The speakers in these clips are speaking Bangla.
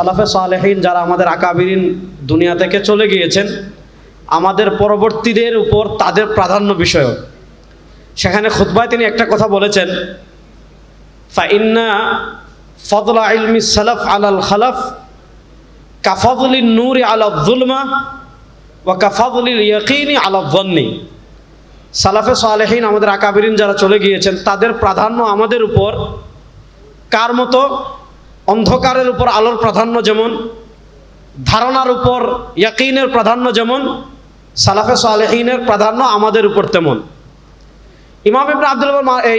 সালাফে সালেহীন যারা আমাদের আকাবিরিন দুনিয়া থেকে চলে গিয়েছেন, আমাদের পরবর্তীদের উপর তাদের প্রাধান্য বিষয় সেখানে খুতবায় তিনি একটা কথা বলেছেন, ফাইন্না ফদলা ইলমি সালাফ আলাল খালাফ, কাফাদুলি নূরি আলা জুলমা ও কাফাদুলিল ইয়াকিনি আলা জন্নি সালাফে সালেহীন আমাদের আকাবিরিন যারা চলে গিয়েছেন, তাদের প্রাধান্য আমাদের উপর। কার মতো? অন্ধকারের উপর আলোর প্রাধান্য যেমন, ধারণার উপর ইয়াকিনের প্রাধান্য যেমন, সালাফে সালেহীনের প্রাধান্য আমাদের উপর তেমন। ইমাম ইবনে আব্দুল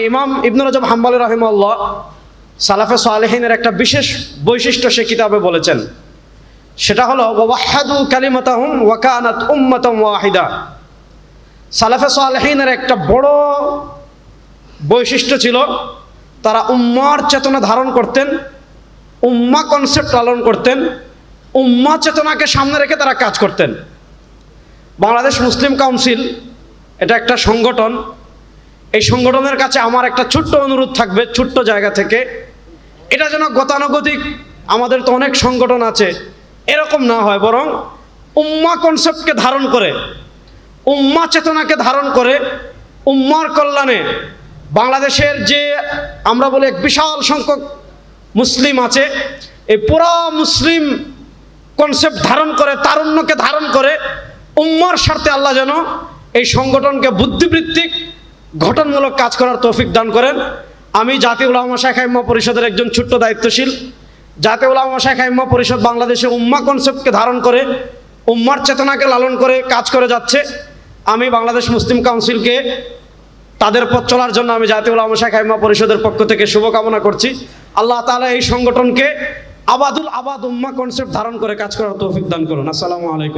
ইমাম ইবনুল রজব হাম্বাল রহিমাল্লাহ সালাফে সালেহীনের একটা বিশেষ বৈশিষ্ট্য সে কিতাবে বলেছেন। সেটা হলো ওয়াহাদু কালিমাতাহুম ওয়াকানাত উম্মাতাম ওয়াহিদা। সালাফে সালেহীনের একটা বড় বৈশিষ্ট্য ছিল, তারা উম্মার চেতনা ধারণ করতেন উম্মা কনসেপ্ট লালন করতেন, উম্মা চেতনাকে সামনে রেখে তারা কাজ করতেন। বাংলাদেশ মুসলিম কাউন্সিল, এটা একটা সংগঠন। এই সংগঠনের কাছে আমার একটা ছোট্ট অনুরোধ থাকবে, ছোট্ট জায়গা থেকে। এটা যেন গতানুগতিক, আমাদের তো অনেক সংগঠন আছে, এরকম না হয়, বরং উম্মা কনসেপ্টকে ধারণ করে, উম্মা চেতনাকে ধারণ করে, উম্মার কল্যাণে বাংলাদেশের যে, আমরা বলি এক বিশাল সংখ্যক মুসলিম আছে, এই পুরা মুসলিম কনসেপ্ট ধারণ করে, তারুণ্যকে ধারণ করে, উম্মার স্বার্থে আল্লাহ যেন এই সংগঠনকে বুদ্ধিবৃত্তিক, গঠনমূলক কাজ করার তৌফিক দান করেন। আমি জাতীয় উলামা শাখা ইম্মা পরিষদের একজন ছোট্ট দায়িত্বশীল। জাতীয় উলামা শাখা ইম্মা পরিষদ বাংলাদেশে উম্মা কনসেপ্টকে ধারণ করে, উম্মার চেতনাকে লালন করে কাজ করে যাচ্ছে। আমি বাংলাদেশ মুসলিম কাউন্সিলকে তাদের পথ চলার জন্য আমি জাতীয় উলামা শাখা ইম্মা পরিষদের পক্ষ থেকে শুভকামনা করছি। আল্লাহ তালা এই সংগঠনকে আবাদুল আবাদ উম্মা কনসেপ্ট ধারণ করে কাজ করার তৌফিক দান করুন। আসসালামু আলাইকুম।